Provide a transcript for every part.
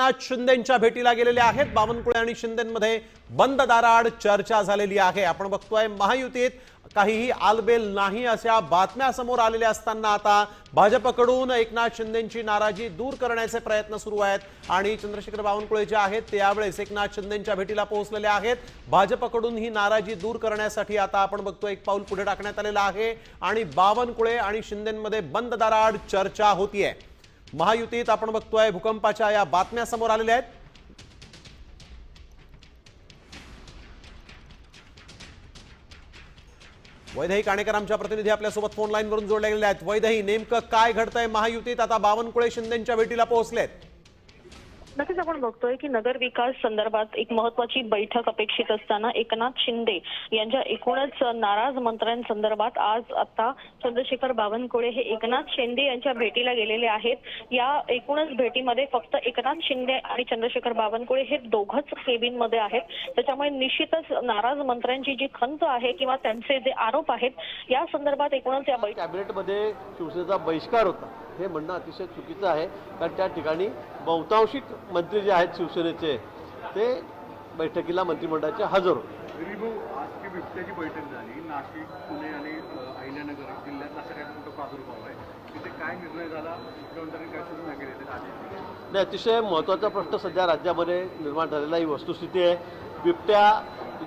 एकनाथ शिंदेच्या भेटीला गेलेले आहेत. बावनकुळे आणि शिंदेमध्ये बंद दाराआड चर्चा झालेली आहे. आपण बघतोय महायुतीत काहीही आलबेल नाही अशा बातम्या समोर आलेल्या असताना आता भाजपकडून एकनाथ शिंदेची नाराजी दूर करण्याचे प्रयत्न सुरू आहेत. आणि चंद्रशेखर बावनकुळे जे आहेत ते यावेळेस एकनाथ शिंदेच्या भेटीला पोहोचलेले आहेत. भाजपकडून ही नाराजी दूर करण्यासाठी आता आपण बघतोय एक पाऊल पुढे टाकण्यात आलेलं आहे. आणि बावनकुळे आणि शिंदेमध्ये बंद दाराआड चर्चा होतीये. महायुतीत आपण बघतोय भूकंपाच्या या बातम्या समोर आलेल्या आहेत. वैदही काणेकर आमच्या प्रतिनिधी आपल्यासोबत फोन लाईनवरून जोडल्या जोडले आहेत. वैदही नेमकं काय घडतंय महायुतीत? आता बावनकुळे शिंदेच्या भेटीला पोहोचलेत. नक्कीच आपण बघतोय की नगर विकास संदर्भात एक महत्वाची बैठक अपेक्षित असताना एकनाथ शिंदे यांच्या एकूणच नाराज मंत्र्यांसंदर्भात आज आता चंद्रशेखर बावनकुळे हे एकनाथ शिंदे यांच्या भेटीला गेलेले आहेत. या एकूणच भेटीमध्ये फक्त एकनाथ शिंदे आणि चंद्रशेखर बावनकुळे हे दोघंच केबिनमध्ये आहेत. त्याच्यामुळे निश्चितच नाराज मंत्र्यांची जी खंत आहे किंवा त्यांचे जे आरोप आहेत या संदर्भात एकूणच या बैठक कॅबिनेटमध्ये शिवसेनेचा बहिष्कार होता. हे म्हणणं अतिशय चुकीचं आहे. कारण त्या ठिकाणी बहुतांशिक मंत्री जे आहेत शिवसेनेचे ते बैठकीला मंत्रिमंडळाचे हजर होते. बिबट्याची बैठक झाली नाशिक पुणे आणि अहिल्यानगर जिल्ह्यातला सगळ्यात मोठा प्रादुर्भाव आहे? तिथे काय निर्णय झाला? मुख्यमंत्र्यांनी काय सूचना केल्या आणि अतिशय महत्त्वाचा प्रश्न सध्या राज्यामध्ये निर्माण झालेला ही वस्तुस्थिती आहे. बिबट्या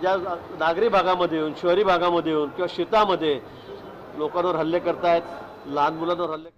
ज्या नागरी भागामध्ये येऊन शहरी भागामध्ये येऊन किंवा शेतामध्ये लोकांवर हल्ले करतायत लहान मुलांवर हल्ले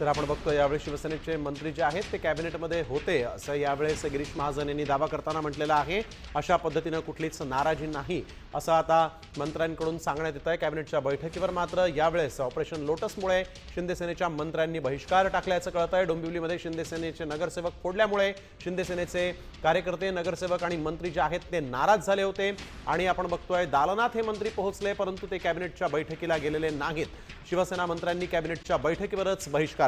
तर आपण बघतो यावेळी शिवसेनेचे मंत्री जे आहेत ते कॅबिनेटमध्ये होते. असं यावेळेस गिरीश महाजन यांनी दावा करताना म्हटलेलं आहे. अशा पद्धतीनं कुठलीच नाराजी नाही. असं आता मंत्र्यांकडून सांगण्यात येत आहे कॅबिनेटच्या बैठकीवर मात्र यावेळेस ऑपरेशन लोटसमुळे शिंदेसेनेच्या मंत्र्यांनी बहिष्कार टाकल्याचं कळत आहे डोंबिवलीमध्ये शिंदेसेनेचे नगरसेवक फोडल्यामुळे शिंदेसेनेचे कार्यकर्ते नगरसेवक आणि मंत्री जे आहेत ते नाराज झाले होते. आणि आपण बघतोय दालनाथ हे मंत्री पोहोचले परंतु ते कॅबिनेटच्या बैठकीला गेलेले नाहीत. शिवसेना मंत्र्यांनी कॅबिनेटच्या बैठकीवरच बहिष्कार